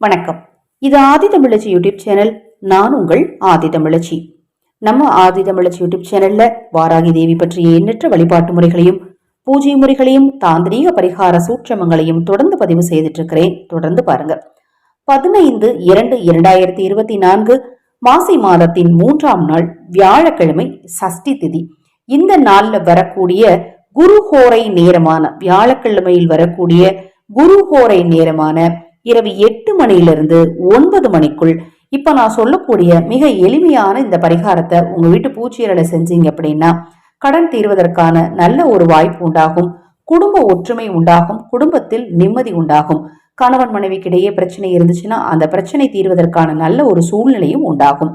வணக்கம். இது ஆதி தமிழச்சி YouTube channel. நான் உங்கள் ஆதி தமிழச்சி. நம்ம ஆதி தமிழச்சி யூடியூப் சேனல்ல வாராகி தேவி பற்றிய எண்ணற்ற வழிபாட்டு முறைகளையும் பூஜை முறைகளையும் தாந்திரீக பரிகார சூட்சமங்களையும் தொடர்ந்து பதிவு செய்துட்டு இருக்கிறேன் தொடர்ந்து பாருங்க. பதினைந்து இரண்டு இரண்டாயிரத்தி இருபத்தி நான்கு மாசி மாதத்தின் மூன்றாம் நாள் வியாழக்கிழமை சஷ்டி திதி. இந்த நாள்ல வரக்கூடிய குரு ஹோரை நேரமான வியாழக்கிழமையில் வரக்கூடிய குரு ஹோரை நேரமான இரவு எட்டு மணியிலிருந்து ஒன்பது மணிக்குள். இப்ப நான் சொல்லக்கூடிய மிக எளிமையான இந்த பரிகாரத்தை உங்க வீட்டு பூச்சியரலை செஞ்சீங்க அப்படின்னா கடன் தீர்வதற்கான நல்ல ஒரு வாய்ப்பு உண்டாகும். குடும்ப ஒற்றுமை உண்டாகும். குடும்பத்தில் நிம்மதி உண்டாகும். கணவன் மனைவிக்கிடையே பிரச்சனை இருந்துச்சுன்னா அந்த பிரச்சனை தீர்வதற்கான நல்ல ஒரு சூழ்நிலையும் உண்டாகும்.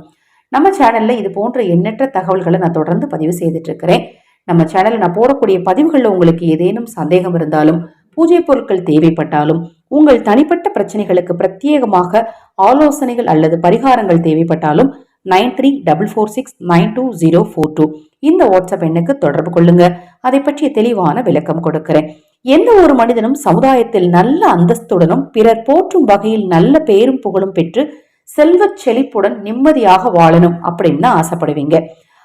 நம்ம சேனல்ல இது போன்ற எண்ணற்ற தகவல்களை நான் தொடர்ந்து பதிவு செய்துட்டு இருக்கிறேன். நம்ம சேனல்ல நான் போடக்கூடிய பதிவுகளில் உங்களுக்கு ஏதேனும் சந்தேகம் இருந்தாலும் பூஜை பொருட்கள் தேவைப்பட்டாலும் உங்கள் தனிப்பட்ட பிரச்சனைகளுக்கு பிரத்யேகமாக ஆலோசனைகள் அல்லது பரிகாரங்கள் தேவைப்பட்டாலும் nine three double four six nine two zero four two இந்த வாட்ஸ்அப் எண்ணுக்கு தொடர்பு கொள்ளுங்க. அதை பற்றிய தெளிவான விளக்கம் கொடுக்கிறேன். எந்த ஒரு மனிதனும் சமுதாயத்தில் நல்ல அந்தஸ்துடனும் பிறர் போற்றும் வகையில் நல்ல பேரும் புகழும் பெற்று செல்வச் செழிப்புடன் நிம்மதியாக வாழணும் அப்படின்னு ஆசைப்படுவீங்க.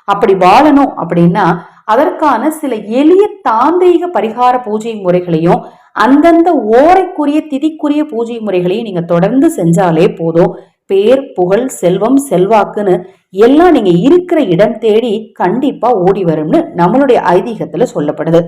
அப்படி வாழணும் அப்படின்னா அதற்கான சில எளிய தாந்தேக பரிகார பூஜை முறைகளையும் அந்தந்த ஓரைக்குரிய திதிக்குரிய பூஜை முறைகளையும் நீங்க தொடர்ந்து செஞ்சாலே போதும். பேர் புகழ் செல்வம் செல்வாக்குன்னு எல்லாம் நீங்க இருக்கிற இடம் தேடி கண்டிப்பா ஓடி வரும்னு நம்மளுடைய ஐதீகத்துல சொல்லப்படுது.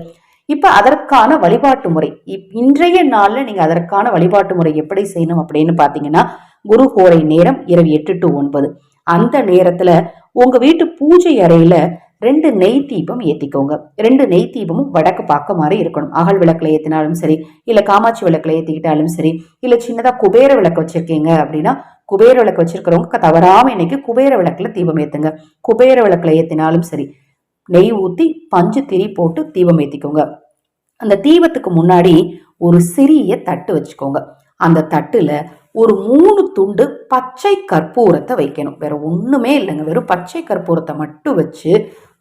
இப்ப அதற்கான வழிபாட்டு முறை. இப்- இன்றைய நாள்ல நீங்க அதற்கான வழிபாட்டு முறை எப்படி செய்யணும் அப்படின்னு பாத்தீங்கன்னா குரு ஹோரை நேரம் இரவு எட்டு டு ஒன்பது. அந்த நேரத்துல உங்க வீட்டு பூஜை அறையில ரெண்டு நெய் தீபம் ஏத்திக்கோங்க. ரெண்டு நெய் தீபமும் வடக்கு பார்க்க மாதிரி இருக்கணும். அகல் விளக்குல ஏத்தினாலும் சரி இல்ல காமாட்சி விளக்குல ஏத்திக்கிட்டாலும் சரி இல்ல சின்னதா குபேர விளக்கு வச்சிருக்கீங்க அப்படின்னா குபேர விளக்கு வச்சிருக்கிறவங்க தவறாம இன்னைக்கு குபேர விளக்குல தீபம் ஏத்துங்க. குபேர விளக்குல ஏத்தினாலும் சரி நெய் ஊத்தி பஞ்சு திரி போட்டு தீபம் ஏத்திக்கோங்க. அந்த தீபத்துக்கு முன்னாடி ஒரு சிறிய தட்டு வச்சுக்கோங்க. அந்த தட்டுல ஒரு மூணு துண்டு பச்சை கற்பூரத்தை வைக்கணும். வேற ஒண்ணுமே இல்லைங்க. வெறும் பச்சை கற்பூரத்தை மட்டும் வச்சு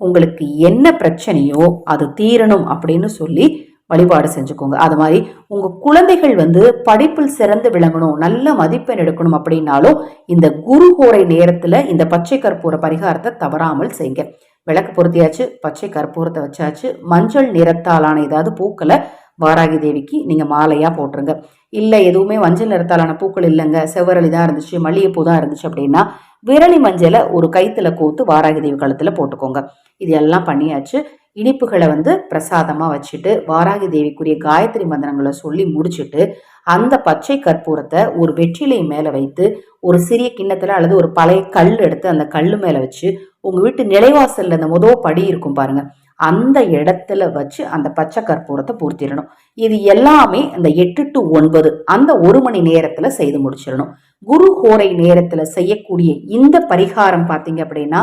உங்களுக்கு என்ன பிரச்சனையோ அது தீரணும் அப்படின்னு சொல்லி வழிபாடு செஞ்சுக்கோங்க. அது மாதிரி உங்கள் குழந்தைகள் வந்து படிப்பில் சிறந்து விளங்கணும் நல்ல மதிப்பெண் எடுக்கணும் அப்படின்னாலும் இந்த குரு கோரை நேரத்தில் இந்த பச்சை கற்பூர பரிகாரத்தை தவறாமல் செய்யுங்க. விளக்கு பொருத்தியாச்சு பச்சை கற்பூரத்தை வச்சாச்சு மஞ்சள் நிறத்தாலான ஏதாவது பூக்களை வாராகி தேவிக்கு நீங்கள் மாலையாக போட்டுருங்க. இல்லை எதுவுமே மஞ்சள் நிறத்தாலான பூக்கள் இல்லைங்க. செவ்வரளி தான் இருந்துச்சு மல்லிகைப்பூ தான் இருந்துச்சு அப்படின்னா விரலி மஞ்சளை ஒரு கைத்தில் கோத்து வாராகி தேவி போட்டுக்கோங்க. இது எல்லாம் பண்ணியாச்சு. இனிப்புகளை வந்து பிரசாதமாக வச்சுட்டு வாராகி தேவிக்குரிய காயத்ரி மந்திரங்களை சொல்லி முடிச்சுட்டு அந்த பச்சை கற்பூரத்தை ஒரு வெற்றிலை மேலே வைத்து ஒரு சிறிய கிண்ணத்தில் அல்லது ஒரு பழைய கல் எடுத்து அந்த கல் மேலே வச்சு உங்கள் வீட்டு நிலைவாசலில் அந்த முதல் படி இருக்கும் பாருங்கள் அந்த இடத்துல வச்சு அந்த பச்சை கற்பூரத்தை பூர்த்திடணும். இது எல்லாமே அந்த எட்டு டு ஒன்பது அந்த ஒரு மணி நேரத்துல செய்து முடிச்சிடணும். குரு ஹோரை நேரத்துல செய்யக்கூடிய இந்த பரிகாரம் பார்த்தீங்க அப்படின்னா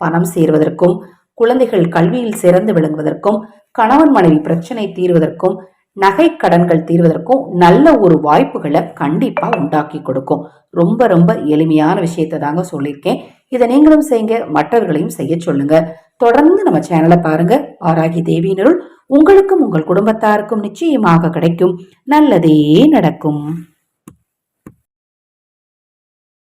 பணம் சேர்வதற்கும் குழந்தைகள் கல்வியில் சிறந்து விளங்குவதற்கும் கணவன் மனைவி பிரச்சனை தீர்வதற்கும் நகை கடன்கள் தீர்வதற்கும் நல்ல ஒரு வாய்ப்புகளை கண்டிப்பா உண்டாக்கி கொடுக்கும். ரொம்ப ரொம்ப எளிமையான விஷயத்தை தாங்க சொல்லியிருக்கேன். இதை நீங்களும் செய்யுங்க மற்றவர்களையும் செய்ய சொல்லுங்க. தொடர்ந்து நம்ம சேனலை பாருங்க. ஆராகி தேவியினருள் உங்களுக்கும் உங்கள் குடும்பத்தாருக்கும் நிச்சயமாக கிடைக்கும். நல்லதே நடக்கும்.